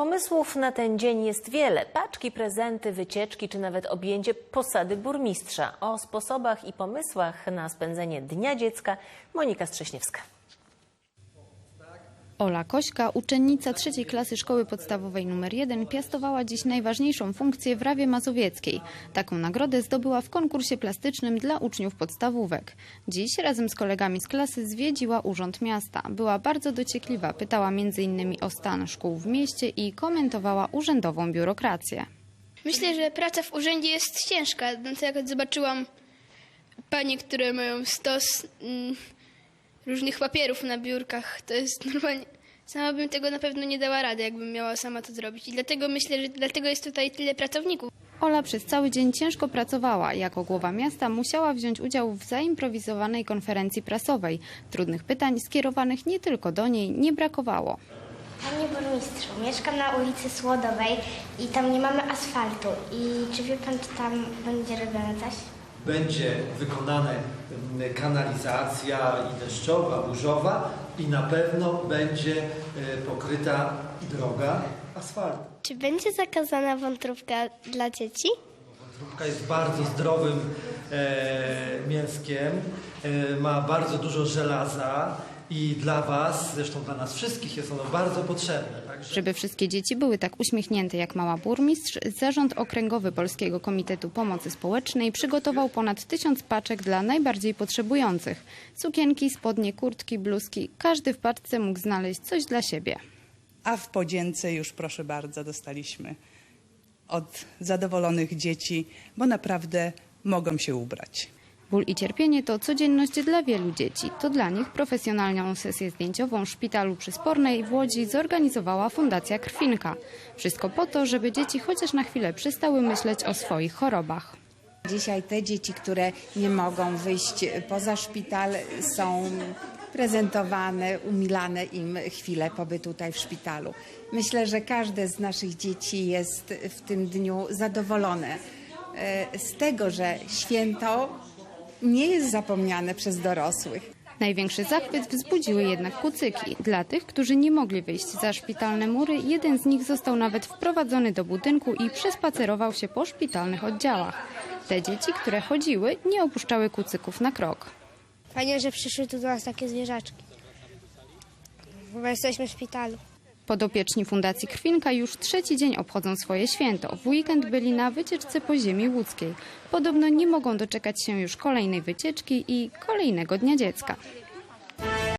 Pomysłów na ten dzień jest wiele. Paczki, prezenty, wycieczki czy nawet objęcie posady burmistrza. O sposobach i pomysłach na spędzenie Dnia Dziecka Monika Strześniewska. Ola Kośka, uczennica trzeciej klasy szkoły podstawowej nr 1, piastowała dziś najważniejszą funkcję w Rawie Mazowieckiej. Taką nagrodę zdobyła w konkursie plastycznym dla uczniów podstawówek. Dziś razem z kolegami z klasy zwiedziła Urząd Miasta. Była bardzo dociekliwa, pytała m.in. o stan szkół w mieście i komentowała urzędową biurokrację. Myślę, że praca w urzędzie jest ciężka. No to jak zobaczyłam panie, które mają stos mm, różnych papierów na biurkach, to jest normalnie... Sama bym tego na pewno nie dała rady, jakbym miała sama to zrobić. I dlatego myślę, że dlatego jest tutaj tyle pracowników. Ola przez cały dzień ciężko pracowała. Jako głowa miasta musiała wziąć udział w zaimprowizowanej konferencji prasowej. Trudnych pytań skierowanych nie tylko do niej nie brakowało. Panie burmistrzu, mieszkam na ulicy Słodowej i tam nie mamy asfaltu. I czy wie pan, czy tam będzie robione coś? Będzie wykonana kanalizacja i deszczowa, burzowa i na pewno będzie e, pokryta droga asfaltem. Czy będzie zakazana wątróbka dla dzieci? Wątróbka jest bardzo zdrowym e, mięskiem, e, ma bardzo dużo żelaza i dla Was, zresztą dla nas wszystkich jest ono bardzo potrzebne. Także... Żeby wszystkie dzieci były tak uśmiechnięte jak mała burmistrz, Zarząd Okręgowy Polskiego Komitetu Pomocy Społecznej przygotował ponad tysiąc paczek dla najbardziej potrzebujących. Sukienki, spodnie, kurtki, bluzki. Każdy w paczce mógł znaleźć coś dla siebie. A w podzięce już proszę bardzo dostaliśmy od zadowolonych dzieci, bo naprawdę mogą się ubrać. Ból i cierpienie to codzienność dla wielu dzieci. To dla nich profesjonalną sesję zdjęciową w szpitalu przy Spornej w Łodzi zorganizowała Fundacja Krwinka. Wszystko po to, żeby dzieci chociaż na chwilę przestały myśleć o swoich chorobach. Dzisiaj te dzieci, które nie mogą wyjść poza szpital, są prezentowane, umilane im chwile pobytu tutaj w szpitalu. Myślę, że każde z naszych dzieci jest w tym dniu zadowolone e, z tego, że święto nie jest zapomniane przez dorosłych. Największy zachwyt wzbudziły jednak kucyki. Dla tych, którzy nie mogli wyjść za szpitalne mury, jeden z nich został nawet wprowadzony do budynku i przespacerował się po szpitalnych oddziałach. Te dzieci, które chodziły, nie opuszczały kucyków na krok. Fajnie, że przyszły tu do nas takie zwierzaczki. Bo jesteśmy w szpitalu. Podopieczni Fundacji Krwinka już trzeci dzień obchodzą swoje święto. W weekend byli na wycieczce po ziemi łódzkiej. Podobno nie mogą doczekać się już kolejnej wycieczki i kolejnego Dnia Dziecka.